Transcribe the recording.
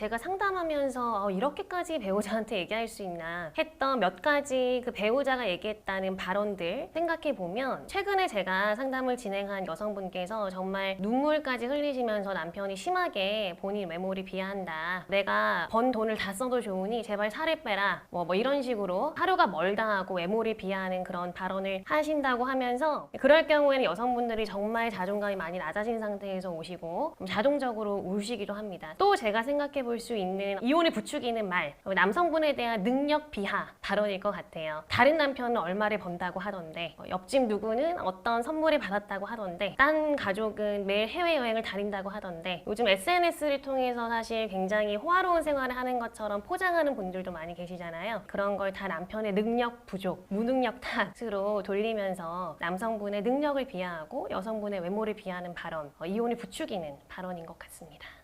제가 상담하면서 어, 이렇게까지 배우자한테 얘기할 수 있나 했던 몇 가지 그 배우자가 얘기했다는 발언들 생각해 보면 최근에 제가 상담을 진행한 여성분께서 정말 눈물까지 흘리시면서 남편이 심하게 본인 외모를 비하한다. 내가 번 돈을 다 써도 좋으니 제발 살을 빼라. 뭐, 뭐 이런 식으로 하루가 멀다 하고 외모를 비하하는 그런 발언을 하신다고 하면서 그럴 경우에는 여성분들이 정말 자존감이 많이 낮아진 상태에서 오시고 자동적으로 우시기도 합니다. 또 제가 생각해 볼 수 있는 이혼을 부추기는 말, 남성분에 대한 능력 비하 발언일 것 같아요. 다른 남편은 얼마를 번다고 하던데, 어, 옆집 누구는 어떤 선물을 받았다고 하던데, 딴 가족은 매일 해외여행을 다닌다고 하던데, 요즘 SNS를 통해서 사실 굉장히 호화로운 생활을 하는 것처럼 포장하는 분들도 많이 계시잖아요. 그런 걸 다 남편의 능력 부족, 무능력 탓으로 돌리면서 남성분의 능력을 비하하고 여성분의 외모를 비하하는 발언, 어, 이혼을 부추기는 발언인 것 같습니다.